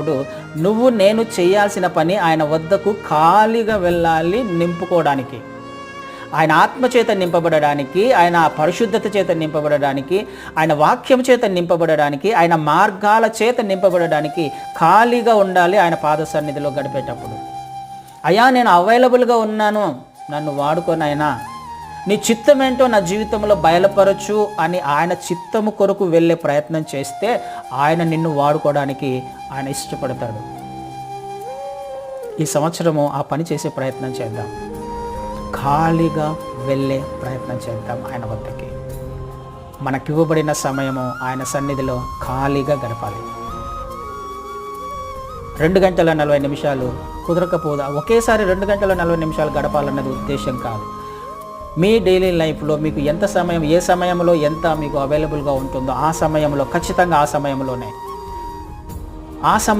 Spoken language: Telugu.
గడిపేటప్పుడు నువ్వు నేను చేయాల్సిన పని ఆయన వద్దకు ఖాళీగా వెళ్ళాలి నింపుకోవడానికి. ఆయన ఆత్మ చేత నింపబడడానికి ఆయన పరిశుద్ధత చేత నింపబడడానికి ఆయన వాక్యం చేత నింపబడడానికి ఆయన మార్గాల చేత నింపబడడానికి ఖాళీగా ఉండాలి ఆయన పాద సన్నిధిలో గడిపేటప్పుడు. అయ్యా నేను అవైలబుల్గా ఉన్నాను. నన్ను వాడుకొని అయినా నీ చిత్తం ఏంటో నా జీవితంలో బయలుపరచు అని ఆయన చిత్తము కొరకు వెళ్ళే ప్రయత్నం చేస్తే ఆయన నిన్ను వాడుకోవడానికి ఆయన ఇష్టపడతాడు. ఈ సంవత్సరము ఆ పని చేసే ప్రయత్నం చేద్దాం. ఖాళీగా వెళ్ళే ప్రయత్నం చేద్దాం ఆయన వద్దకి. మనకివ్వబడిన సమయము ఆయన సన్నిధిలో ఖాళీగా గడపాలి. రెండు గంటల నలభై నిమిషాలు కుదరకపోదా? ఒకేసారి రెండు గంటల నలభై నిమిషాలు గడపాలన్నది ఉద్దేశం కాదు. మీ డైలీ లైఫ్లో మీకు ఎంత సమయం ఏ సమయంలో ఎంత మీకు అవైలబుల్గా ఉంటుందో ఆ సమయంలో ఖచ్చితంగా ఆ సమయంలోనే. ఆ సమయం